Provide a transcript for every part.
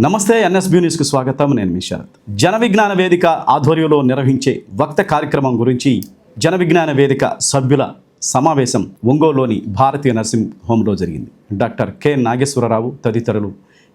నమస్తే ఎన్ఎస్బి న్యూస్కి స్వాగతం. నేను మీ శరత్. జన విజ్ఞాన వేదిక ఆధ్వర్యంలో నిర్వహించే వక్త కార్యక్రమం గురించి జన విజ్ఞాన వేదిక సభ్యుల సమావేశం ఒంగోలులోని భారతీయ నర్సింగ్ హోంలో జరిగింది. Doctor K. నాగేశ్వరరావు తదితరులు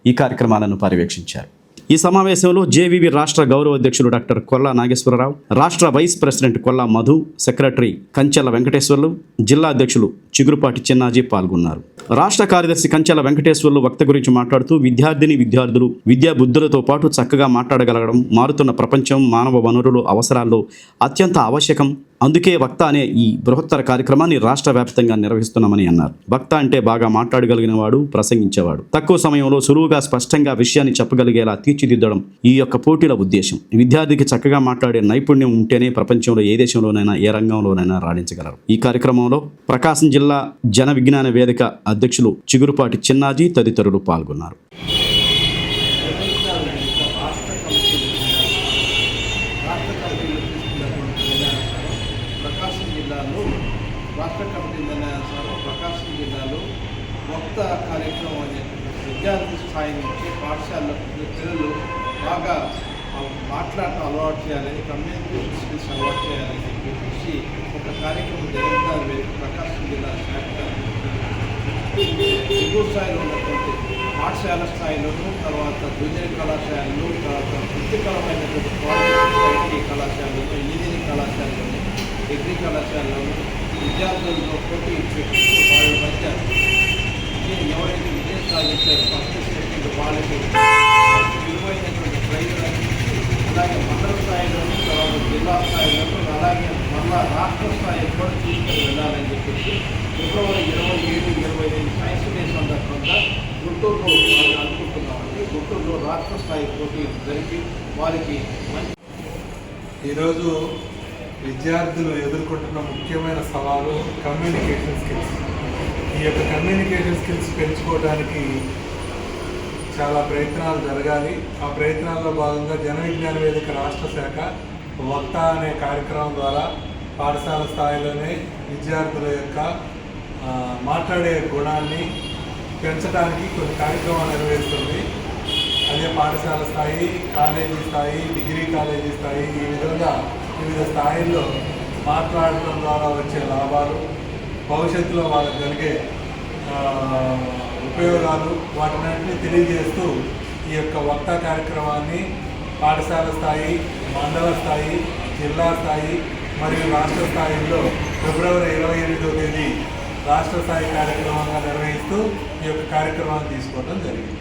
ఈ కార్యక్రమాలను పర్యవేక్షించారు. ఈ సమావేశంలో జేవీవి రాష్ట్ర గౌరవ అధ్యక్షులు డాక్టర్ కొల్లా నాగేశ్వరరావు రాష్ట్ర vice president Kolla Madhu secretary Kanchela Venkateswarlu జిల్లా అధ్యక్షులు చిగురుపాటి చిన్నాజీ పాల్గొన్నారు. రాష్ట్ర కార్యదర్శి కంచెల వెంకటేశ్వర్లు వక్త గురించి మాట్లాడుతూ విద్యార్థిని విద్యార్థులు విద్యా బుద్ధులతో పాటు చక్కగా మాట్లాడగలగడం మారుతున్న ప్రపంచం మానవ వనరులు అవసరాల్లో అత్యంత ఆవశ్యకం. అందుకే వక్త అనే ఈ బృహత్తర కార్యక్రమాన్ని రాష్ట్ర వ్యాప్తంగా నిర్వహిస్తున్నామని అన్నారు. వక్త అంటే బాగా మాట్లాడగలిగిన వాడు ప్రసంగించేవాడు. తక్కువ సమయంలో సులువుగా స్పష్టంగా విషయాన్ని చెప్పగలిగేలా తీర్చిదిద్దడం ఈ యొక్క పోటీల ఉద్దేశం. విద్యార్థికి చక్కగా మాట్లాడే నైపుణ్యం ఉంటేనే ప్రపంచంలో ఏ దేశంలోనైనా ఏ రంగంలోనైనా రాణించగలరు. ఈ కార్యక్రమంలో ప్రకాశం జిల్లా జన విజ్ఞాన వేదిక అధ్యక్షులు చిగురుపాటి చిన్నాజీ తదితరులు పాల్గొన్నారు రాష్ట్ర కమిటీలు తీసుకున్నటువంటి నిర్ణయాలు ప్రకాశం జిల్లాలో రాష్ట్ర కమిటీ నిర్ణయానుసారం ప్రకాశం జిల్లాలో కొత్త కార్యక్రమం అనే విద్యార్థి స్థాయి నుంచి పాఠశాలలో పిల్లలు బాగా మాట్లాడటం అలవాటు చేయాలని కమ్యూనికేషన్ స్కిల్స్ అలవాటు చేయాలని చెప్పేసి ఒక కార్యక్రమం జరుగుతుంది ప్రకాశం జిల్లా శాఖ దిగువ స్థాయిలో ఉన్నటువంటి పాఠశాల స్థాయిలోను తర్వాత జూనియర్ కళాశాలలు తర్వాత వృత్తిపరమైనటువంటి కళాశాలలో ఇంజనీరింగ్ కళాశాలలోను డిగ్రీ కళాశాలలో విద్యార్థులతో పోటీ పెట్టి వాళ్ళ మధ్య ఎవరైతే విజయం సాధించారో ఫస్ట్ సెకండ్ వాళ్ళకి విలువైనటువంటి ప్రైజులు అందించి అలాగే మండల స్థాయిలోనూ తర్వాత జిల్లా స్థాయిలోనూ అలాగే మళ్ళా రాష్ట్ర స్థాయిలో కూడా తీసుకొని వెళ్ళాలని చెప్పేసి ఫిబ్రవరి ఇరవై ఏడు ఇరవై ఐదు సైన్స్ డే సందర్భంగా గుంటూరులో అనుకుంటున్నామండి. గుంటూరులో రాష్ట్ర స్థాయి పోటీ జరిపి వారికి మంచి ఈరోజు విద్యార్థులు ఎదుర్కొంటున్న ముఖ్యమైన సవాలు కమ్యూనికేషన్ స్కిల్స్ ఈ యొక్క కమ్యూనికేషన్ స్కిల్స్ పెంచుకోవడానికి చాలా ప్రయత్నాలు జరగాలి. ఆ ప్రయత్నాల్లో భాగంగా జన విజ్ఞాన వేదిక రాష్ట్ర శాఖ వక్త అనే కార్యక్రమం ద్వారా పాఠశాల స్థాయిలోనే విద్యార్థుల యొక్క మాట్లాడే గుణాన్ని పెంచడానికి కొన్ని కార్యక్రమాలు నిర్వహిస్తుంది. అదే పాఠశాల స్థాయి కాలేజీ స్థాయి డిగ్రీ కాలేజీ స్థాయి ఈ విధంగా వివిధ స్థాయిల్లో మాట్లాడటం ద్వారా వచ్చే లాభాలు భవిష్యత్తులో వాళ్ళకి కలిగే ఉపయోగాలు వాటినన్నింటినీ తెలియజేస్తూ ఈ యొక్క వక్త కార్యక్రమాన్ని పాఠశాల స్థాయి మండల స్థాయి జిల్లా స్థాయి మరియు రాష్ట్ర స్థాయిలో ఫిబ్రవరి ఇరవై ఎనిమిదో తేదీ రాష్ట్ర స్థాయి కార్యక్రమంగా నిర్వహిస్తూ ఈ యొక్క కార్యక్రమాన్ని తీసుకోవడం జరిగింది.